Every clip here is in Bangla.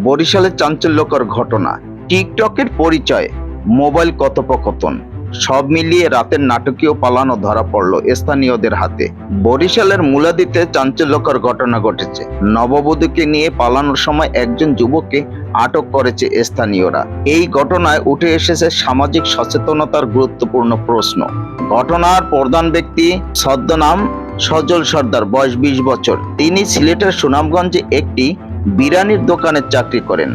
বরিশালের চাঞ্চল্যকর ঘটনা। টিকটকের পরিচয় মোবাইল কথোপকথন, সব মিলিয়ে রাতের নাটকীয় পালানো ধরা পড়ল স্থানীয়দের হাতে। বরিশালের মুলাদিতে চাঞ্চল্যকর ঘটনা ঘটেছে। নববধূকে নিয়ে পালানোর সময় একজন যুবককে আটক করেছে স্থানীয়রা। এই ঘটনায় উঠে এসেছে সামাজিক সচেতনতার গুরুত্বপূর্ণ প্রশ্ন। ঘটনার প্রধান ব্যক্তি ছদ্মনাম সজল সর্দার, বয়স বিশ বছর। তিনি সিলেটের সুনামগঞ্জে একটি বিরানির দোকানে চাকরি করেন।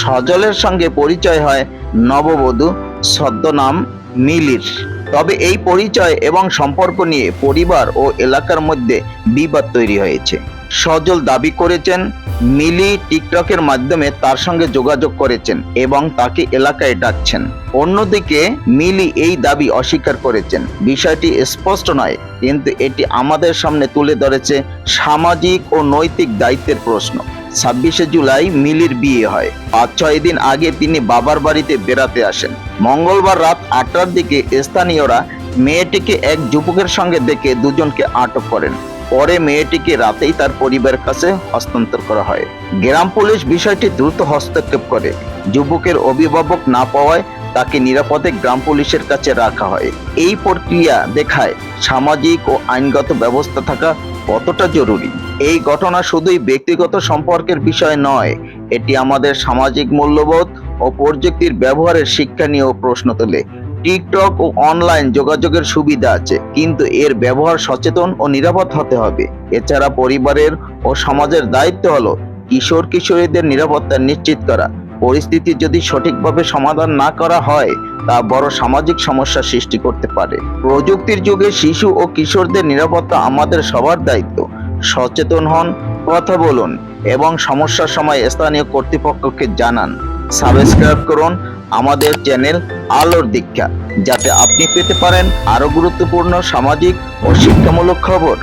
সজলের সঙ্গে পরিচয় হয় নববধূ, ছদ্মনাম মিলির তবে এই পরিচয় এবং সম্পর্ক নিয়ে পরিবার ও এলাকার মধ্যে বিবাদ তৈরি হয়েছে। সজল দাবি করেছেন মিলি টিকটকের মাধ্যমে তার সঙ্গে যোগাযোগ করেছেন এবং তাকে এলাকায় ডাকছেন। অন্যদিকে, মিলি এই দাবি অস্বীকার করেছেন। বিষয়টি স্পষ্ট নয়, কিন্তু এটি আমাদের সামনে তুলে ধরেছে সামাজিক ও নৈতিক দায়িত্বের প্রশ্ন। ছাব্বিশে জুলাই মিলির বিয়ে হয়। পাঁচ ছয় দিন আগে তিনি বাবার বাড়িতে বেড়াতে আসেন। মঙ্গলবার রাত আটটার দিকে স্থানীয়রা মেয়েটিকে এক যুবকের সঙ্গে দেখে দুজনকে আটক করেন। পরে মেয়েটিকে রাতেই তার পরিবারের কাছে হস্তান্তর করা হয়। গ্রাম পুলিশ বিষয়টি দ্রুত হস্তক্ষেপ করে। যুবকের অভিভাবক না পাওয়ায় তাকে নিরাপদে গ্রাম পুলিশের কাছে রাখা হয়। এই প্রক্রিয়া দেখায় সামাজিক ও আইনগত ব্যবস্থা থাকা কতটা জরুরি? এই ঘটনা শুধুই ব্যক্তিগত সম্পর্কের বিষয় নয়, এটি আমাদের সামাজিক মূল্যবোধ ও প্রযুক্তির ব্যবহারের শিক্ষা নিয়েও প্রশ্ন তোলে। টিকটক ও অনলাইন যোগাযোগের সুবিধা আছে, কিন্তু এর ব্যবহার সচেতন ও নিরাপদ হতে হবে। এছাড়া পরিবারের ও সমাজের দায়িত্ব হলো কিশোর কিশোরীদের নিরাপত্তা নিশ্চিত করা। পরিস্থিতি যদি সঠিকভাবে সমাধান না করা হয়, তা বড় সামাজিক সমস্যা সৃষ্টি করতে পারে। প্রযুক্তির যুগে শিশু ও কিশোরদের নিরাপত্তা আমাদের সবার দায়িত্ব। সচেতন হন, কথা বলুন এবং সমস্যার সময় স্থানীয় কর্তৃপক্ষকে জানান। সাবস্ক্রাইব করুন আমাদের চ্যানেল আলোর দীক্ষা যাতে আপনি পেতে পারেন আরও গুরুত্বপূর্ণ সামাজিক ও শিক্ষামূলক খবর।